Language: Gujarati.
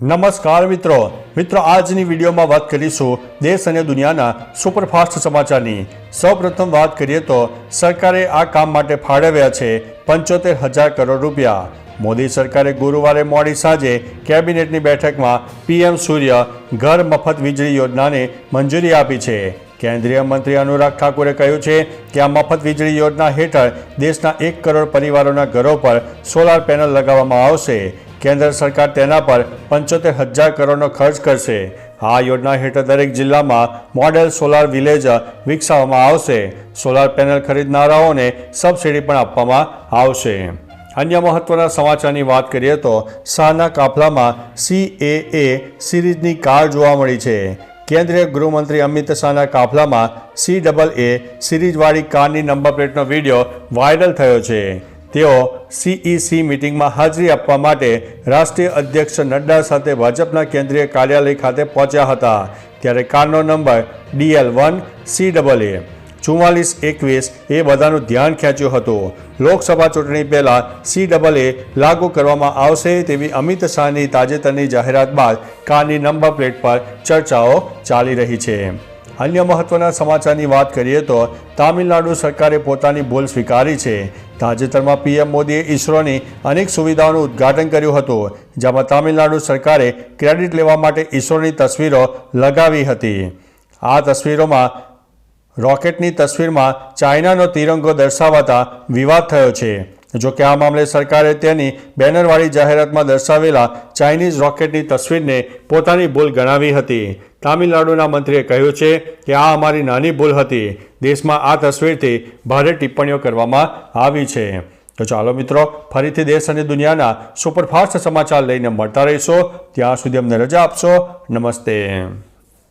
નમસ્કાર મિત્રો. મિત્રો, આજની વિડીયોમાં વાત કરીશું દેશ અને દુનિયાના સુપરફાસ્ટ સમાચારની. સૌપ્રથમ વાત કરીએ તો, સરકારે આ કામ માટે ફાળવ્યા છે પંચોતેર હજાર કરોડ રૂપિયા. મોદી સરકારે ગુરુવારે મોડી સાંજે કેબિનેટની બેઠકમાં પીએમ સૂર્ય ઘર મફત વીજળી યોજનાને મંજૂરી આપી છે. કેન્દ્રીય મંત્રી અનુરાગ ઠાકુરે કહ્યું છે કે આ મફત વીજળી યોજના હેઠળ દેશના એક કરોડ પરિવારોના ઘરો પર સોલાર પેનલ લગાવવામાં આવશે. કેન્દ્ર સરકાર તેના પર પંચોતેર હજાર કરોડનો ખર્ચ કરશે. આ યોજના હેઠળ દરેક જિલ્લામાં મોડેલ સોલાર વિલેજ વિકસાવવામાં આવશે. સોલાર પેનલ ખરીદનારાઓને સબસિડી પણ આપવામાં આવશે. અન્ય મહત્વના સમાચારની વાત કરીએ તો શાહના કાફલામાં સીએએ સિરીઝની કાર જોવા મળી છે. કેન્દ્રીય ગૃહમંત્રી અમિત શાહના કાફલામાં સી ડબલ એ સિરીઝવાળી કારની નંબર પ્લેટનો વીડિયો વાયરલ થયો છે. તેઓ સીઈસી મિટિંગમાં હાજરી આપવા માટે રાષ્ટ્રીય અધ્યક્ષ નડ્ડા સાથે ભાજપના કેન્દ્રીય કાર્યાલય ખાતે પહોંચ્યા હતા. ત્યારે કારનો number DL one C double A ચુમ્માલીસ એકવીસ, એ બધાનું ધ્યાન ખેંચ્યું હતું. લોકસભા ચૂંટણી પહેલાં સી ડબલ એ લાગુ કરવામાં આવશે તેવી અમિત શાહની તાજેતરની જાહેરાત બાદ કારની નંબર પ્લેટ પર ચર્ચાઓ ચાલી રહી છે. અન્ય મહત્વના સમાચારની વાત કરીએ તો તામિલનાડુ સરકારે પોતાની ભૂલ સ્વીકારી છે. તાજેતરમાં પીએમ મોદીએ ઇસરોની અનેક સુવિધાઓનું ઉદ્ઘાટન કર્યું હતું, જેમાં તામિલનાડુ સરકારે ક્રેડિટ લેવા માટે ઇસરોની તસવીરો લગાવી હતી. આ તસવીરોમાં, રોકેટની તસવીરમાં ચાઇનાનો તિરંગો દર્શાવાતા વિવાદ થયો છે. જો કે આ મામલે સરકારે તેની બેનરવાળી જાહેરાતમાં દર્શાવેલા ચાઇનીઝ રોકેટની તસવીરને પોતાની ભૂલ ગણાવી હતી. તામિલનાડુના મંત્રીએ કહ્યું છે કે આ અમારી નાની ભૂલ હતી. દેશમાં આ તસવીરથી ભારે ટિપ્પણીઓ કરવામાં આવી છે. તો ચાલો મિત્રો, ફરીથી દેશ અને દુનિયાના સુપરફાસ્ટ સમાચાર લઈને મળતા રહીશો. ત્યાં સુધી અમને રજા આપશો. નમસ્તે.